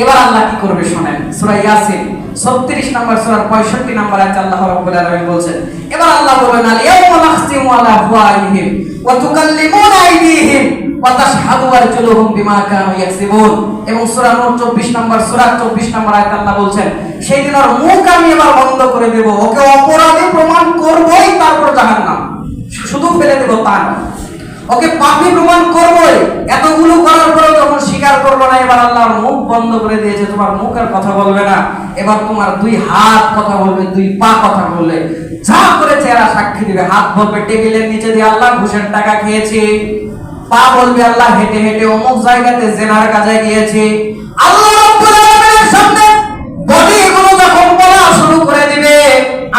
এবার আল্লাহ কি করবে শোনেন? সূরা ইয়াসিন 36 নম্বর সূরার 65 নম্বর আয়াতে আল্লাহ রাব্বুল আলামিন বলছেন, এবার আল্লাহ বলবেন আল ইয়াউমা নাখতিমু আলা আফওয়াহিহিম ওয়া তুকাল্লিমুনা আইদিহিম ওয়া তাশহাদু আরজুলুহুম বিমা কানু ইয়াকসিবুন। এবং সূরা নূর 24 নম্বর, সূরা 24 নম্বর আয়াতে আল্লাহ বলছেন, সেই দিন ওর মুখ আমি এবার বন্ধ করে দেব। ওকে অপরাধী প্রমাণ করবই তারপর জাহান্নাম। শুধু ফেলে দেব তা নয়। ওকে পাপি প্রমাণ করবোই। এতগুলো করার পরে যখন স্বীকার করব না, এবার আল্লাহর মুখ বন্ধ করে দিয়েছে, তোমার মুখ আর কথা বলবে না। এবার তোমার দুই হাত কথা বলবে, দুই পা কথা বলবে। যা করেছে এরা সাক্ষী দিবে, হাত বলবে, টেবিলের নিচে দিয়ে আল্লাহ ঘুষের টাকা খেয়েছি। পা বলবে, আল্লাহ হেঁটে হেঁটে অমুক জায়গাতে জেনার কাজে গিয়েছি। আল্লাহ সামনে বডি এগুলো যখন বলা শুরু করে দিবে,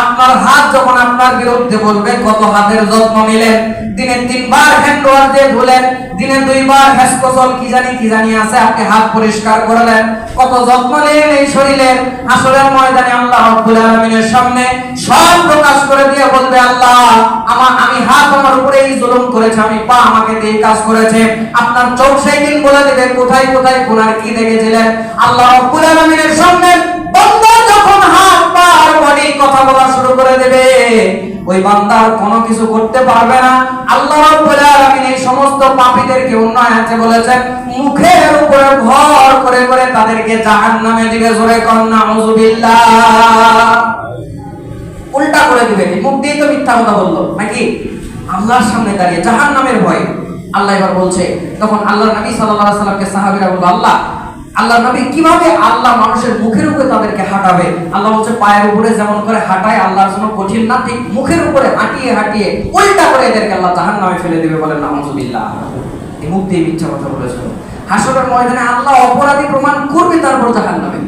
আপনার হাত যখন আপনার বিরুদ্ধে বলবে, কত হাতের যত্ন নিলেন? দিনে তিনবার হ্যান্ড ওয়াশ দিয়ে ধুলেন, দিনে দুইবার হ্যাসকোসল কি জানি কি জানি আছে, আপনি হাত পরিষ্কার করলেন। কত যত্ন নিলেন এই শরীরের আসলের ময়দানে আল্লাহ রাব্বুল আলামিনের সামনে সব প্রকাশ করে দিয়ে বলবে, আল্লাহ, আমার, আমি হাত আমার উপরে এই জুলুম করেছে, আমি পা আমাকে দিয়ে কাজ করেছে। আপনার চোখ সেই দিন বলে দেবে, কোথায় কোথায় গুনার কি দেখেছিলেন? আল্লাহ রাব্বুল আলামিনের সামনে কথা বলা শুরু করে দেবে। ওই বান্দার কোনো কিছু করতে পারবে না। আল্লাহ রাব্বুল আলামিন এই সমস্ত পাপীদেরকে অন্য আয়াতে বলেছেন, মুখের উপরে ভর করে করে তাদেরকে জাহান্নামে দিবে। জোরে কন্না আউযুবিল্লাহ উল্টা করে দিবে কি? মুখ দিয়ে তো মিথ্যা কথা বলল। নাকি? আল্লাহর সামনে দাঁড়িয়ে, জাহান্নামের ভয়। আল্লাহ এবার বলছে, তখন আল্লাহ নবী সাল্লাল্লাহু আলাইহি সাল্লামকে সাহাবীরা বলল, আল্লাহ আল্লাহ নবী কীভাবে আল্লাহ মানুষের মুখের উপরে তাদেরকে হাঁটাবে? আল্লাহ বলছে পায়ের উপরে যেমন করে হাঁটায়, আল্লাহর জন্য কঠিন না, ঠিক মুখের উপরে হাঁটিয়ে হাঁটিয়ে উল্টা করে এদেরকে আল্লাহ জাহান্নামে ফেলে দেবে বলেন নাউজুবিল্লাহ। এই মুখ দিয়ে মিথ্যা কথা বলেছিল হাসরের ময়দানে আল্লাহ অপরাধী প্রমাণ করবে, তারপর জাহান্নামে।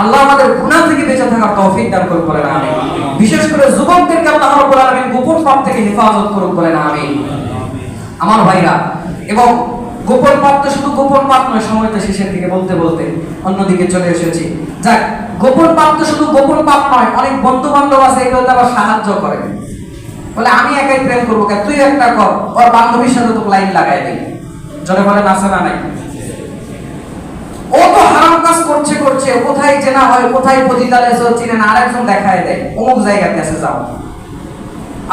আল্লাহ আমাদের গুনাহ থেকে বেঁচে থাকার তৌফিক দান করুক বলেন, আমিন। বিশেষ করে যুবকদেরকে আল্লাহ রাব্বুল আলামিন গোপন পাপ থেকে হেফাজত করুক বলেন, আমিন। আমার ভাইরা, এবং গোপন পাপ তো শুধু গোপন পাপ নয়, সময় তো শেষের দিকে বলতে বলতে অন্যদিকে চলে এসেছি। যাক, গোপন পাপ তো শুধু গোপন পাপ নয়, অনেক বন্ধু বান্ধব আছে এগুলোতে আবার সাহায্য করে। বলে, আমি একাই প্রেম করব কেন? তুই একটা কর, ওর বান্ধবীর সাথে তোকে লাইন লাগাই দিই। জনে বলে নাচে না নাই। ও তো হারাম কাজ করছে করছে। কোথায় চেনা হয়, কোথায় পতিতালে চিনে না। আরেকজন দেখায় দেয়। অমুক জায়গাতে আছে, যাও।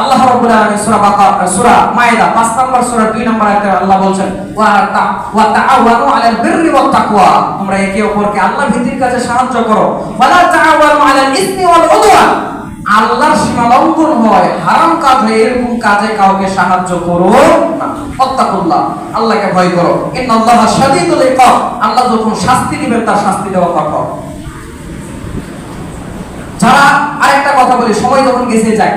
আল্লাহ রাব্বুল আলামিন সূরা বাকারা সূরা মায়েদা 5 নম্বর সূরা 2 নম্বর আয়াতে আল্লাহ বলছেন, ওয়া তা, ওয়া তাআওয়ানু আলাল বিররি ওয়াত তাকওয়া। তোমরা একে অপরকে আল্লাহ ভীতির কাজে সাহায্য করো। ওয়ালা তাআওয়ানু আলাল ইসমি ওয়াল উদওয়ান আল্লাহর সীমা লঙ্ঘন হয়, হারাম কাজ এরকম কাজে কাউকে সাহায্য করো না। অত্তাকুল্লাহ আল্লাহকে ভয় করো। ইন্নাল্লাহ শাদীদুল ইকাব আল্লাহ যখন শাস্তি দিবেন, তার শাস্তি দেওয়া কঠোর। যারা আরেকটা কথা বলি, সময় যখন গেছে যায়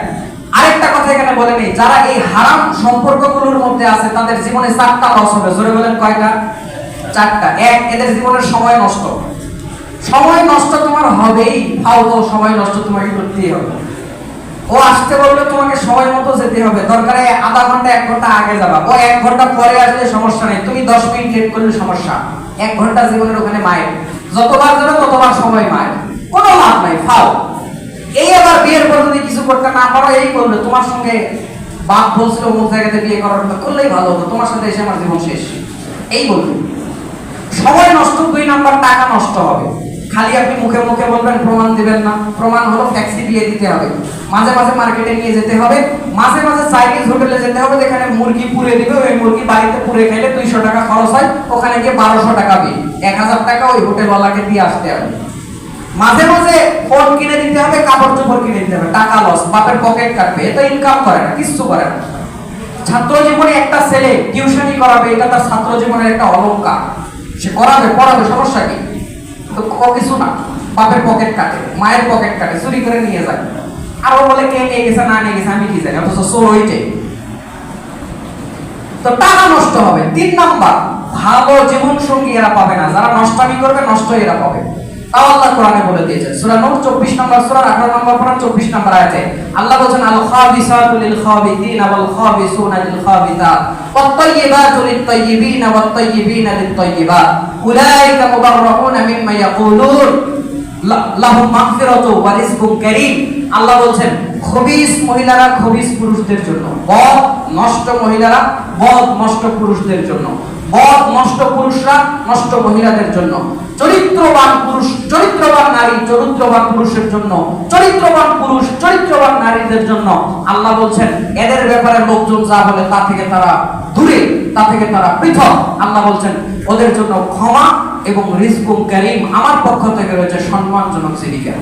আরেকটা কথা এখানে বলে নেই, যারা এই হারাম সম্পর্কগুলোর মধ্যে আছে, তাদের জীবনে চারটা লস হবে। জোরে বলেন কয়টা? চারটা। এক, এদের জীবনের সময় নষ্ট। সময় নষ্ট তোমার হবেই, ফালতু সময় নষ্ট তোমাকে করতেই হবে। ও আসতে বললে তোমাকে সময় মতো যেতে হবে। দরকারে আধা ঘণ্টা, এক ঘণ্টা আগে যাবা। ও এক ঘণ্টা পরে আসলে সমস্যা নেই। তুমি দশ মিনিট লেট করলে সমস্যা। এক ঘণ্টা জীবনের ওখানে মায়ের যতবার যাবে ততবার সময় মায়ের কোনো লাভ নাই ফাও এই আবার বিয়ের পর যদি কিছু করতে না পারো, এই করলে তোমার সঙ্গে বাপ বলছিল অমুক জায়গাতে বিয়ে করার কথা, করলেই ভালো হতো। তোমার সাথে এসে আমার জীবন শেষ। এই বলবে। সময় নষ্ট, দুই নাম্বার, টাকা নষ্ট হবে। খালি আপনি মুখে মুখে বলবেন, প্রমাণ দিবেন না। প্রমাণ হলো ট্যাক্সি দিয়ে দিতে হবে। মাঝে মাঝে মার্কেটে নিয়ে যেতে হবে। মাঝে মাঝে চাইনিজ হোটেলে যেতে হবে, যেখানে মুরগি পুড়ে দিবে, ওই মুরগি বাড়িতে পুড়ে খাইলে দুইশো টাকা খরচ হয়। ওখানে গিয়ে বারোশো টাকা বিল। এক হাজার টাকা ওই হোটেলওয়ালাকে দিয়ে আসতে হবে। মাঝে মাঝে ফোন কিনে দিতে হবে, কাপড় চোপড় কিনে দিতে হবে, টাকা লস বাপের পকেট কাটবে এটা ইনকাম করে না কিছু করে না। ছাত্র জীবনে একটা ছেলে টিউশনি করাবে, এটা তার ছাত্র জীবনের একটা অলংকার। সে করাবে, পড়াবে, সমস্যা কি? কিছু না, বাপের পকেট কাটে, মায়ের পকেট কাটে, চুরি করে নিয়ে যায়। আর বলে, কে নিয়ে গেছে, না নিয়ে গেছে, আমি কি জানি? অথচ চোর ওইটাই তো টাকা নষ্ট হবে। তিন নাম্বার, ভালো জীবন সঙ্গী এরা পাবে না, যারা নষ্টামি করবে, নষ্ট এরা পাবে। আল্লাহ কোরআনে বলে দিয়েছেন। সূরা নূর 24 নম্বর, সূরা 18 নম্বর, কোরআন 24 নম্বর আয়াতে আল্লাহ বলেন আল খাবিসাতু লিল ওয়াল খাবিসুনা লিল ওয়াত তাইয়িবাতু লিত ওয়াত তাইয়িবিনা লিত উলাইকা মিম্মা ইয়াকুলুন মাগফিরাতু ওয়া কারীম। আল্লাহ বলছেন, খবিস মহিলারা খবিস পুরুষদের জন্য, বদ নষ্ট মহিলারা বদ নষ্ট পুরুষদের জন্য। মদ নষ্ট পুরুষরা, নষ্ট মহিলাদের জন্য। চরিত্রবান পুরুষ, চরিত্রবান নারী, চরিত্রবান পুরুষের জন্য। চরিত্রবান পুরুষ, চরিত্রবান নারীদের জন্য আল্লাহ বলছেন, এদের ব্যাপারে লোকজন যা বলে তা থেকে তারা দূরে, তা থেকে তারা পৃথক। আল্লাহ বলছেন, ওদের জন্য ক্ষমা এবং রিজকুম করিম আমার পক্ষ থেকে রয়েছে সম্মানজনক জীবিকা